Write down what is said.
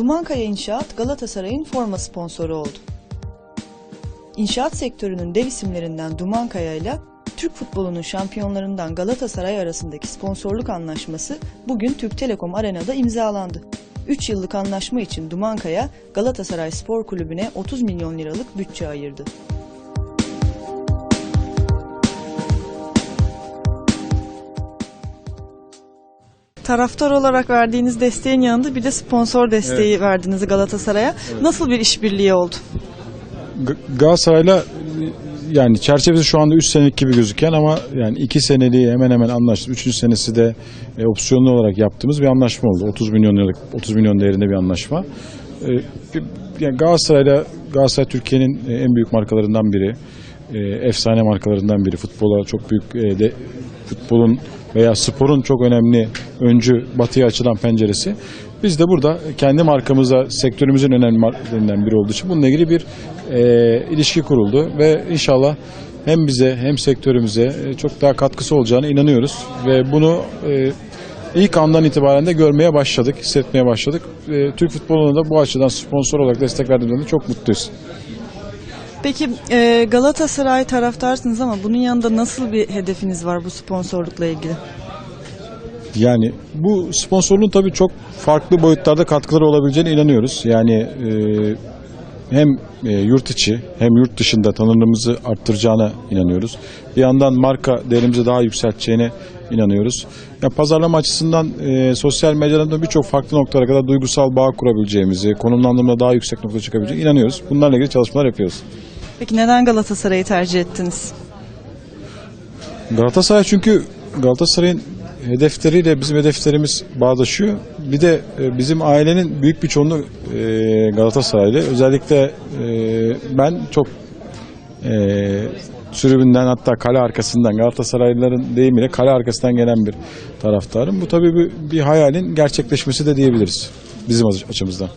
Dumankaya İnşaat Galatasaray'ın forma sponsoru oldu. İnşaat sektörünün dev isimlerinden Dumankaya ile Türk futbolunun şampiyonlarından Galatasaray arasındaki sponsorluk anlaşması bugün Türk Telekom Arena'da imzalandı. 3 yıllık anlaşma için Dumankaya Galatasaray Spor Kulübü'ne 30 milyon liralık bütçe ayırdı. Taraftar olarak verdiğiniz desteğin yanında bir de sponsor desteği verdiniz Galatasaray'a. Nasıl bir işbirliği oldu? G- Galatasaray'la yani çerçevesi şu anda 3 senelik gibi gözüken ama yani 2 seneliği hemen hemen anlaştık. 3. senesi de e, opsiyonlu olarak yaptığımız bir anlaşma oldu. 30 milyon liralık 30 milyon değerinde bir anlaşma. E, yani Galatasaray'la Galatasaray Türkiye'nin e, en büyük markalarından biri. E, efsane markalarından biri. Futbola çok büyük e, de futbolun veya sporun çok önemli öncü batıya açılan penceresi. Biz de burada kendi markamıza sektörümüzün önemli biri olduğu için bununla ilgili bir e, ilişki kuruldu ve inşallah hem bize hem sektörümüze e, çok daha katkısı olacağına inanıyoruz ve bunu e, ilk andan itibaren de görmeye başladık, hissetmeye başladık. E, Türk futboluna da bu açıdan sponsor olarak destek verdiğimizden de çok mutluyuz. Peki e, Galatasaray taraftarsınız ama bunun yanında nasıl bir hedefiniz var bu sponsorlukla ilgili? Yani bu sponsorluğun tabii çok farklı boyutlarda katkıları olabileceğine inanıyoruz. Yani e, hem e, yurt içi hem yurt dışında tanınırlığımızı arttıracağına inanıyoruz. Bir yandan marka değerimizi daha yükselteceğine inanıyoruz. Ya pazarlama açısından e, sosyal medyadan da birçok farklı noktalara kadar duygusal bağ kurabileceğimizi, konumlandırmada daha yüksek noktaya çıkabileceğine inanıyoruz. Bunlarla ilgili çalışmalar yapıyoruz. Peki neden Galatasaray'ı tercih ettiniz? Galatasaray çünkü Galatasaray'ın hedefleriyle bizim hedeflerimiz bağdaşıyor. Bir de e, bizim ailenin büyük bir çoğunluğu e, Galatasaraylı. Özellikle e, ben çok sürümünden hatta kale arkasından Galatasaraylıların deyimiyle kale arkasından gelen bir taraftarım. Bu tabii bir, bir hayalin gerçekleşmesi de diyebiliriz bizim açımızdan.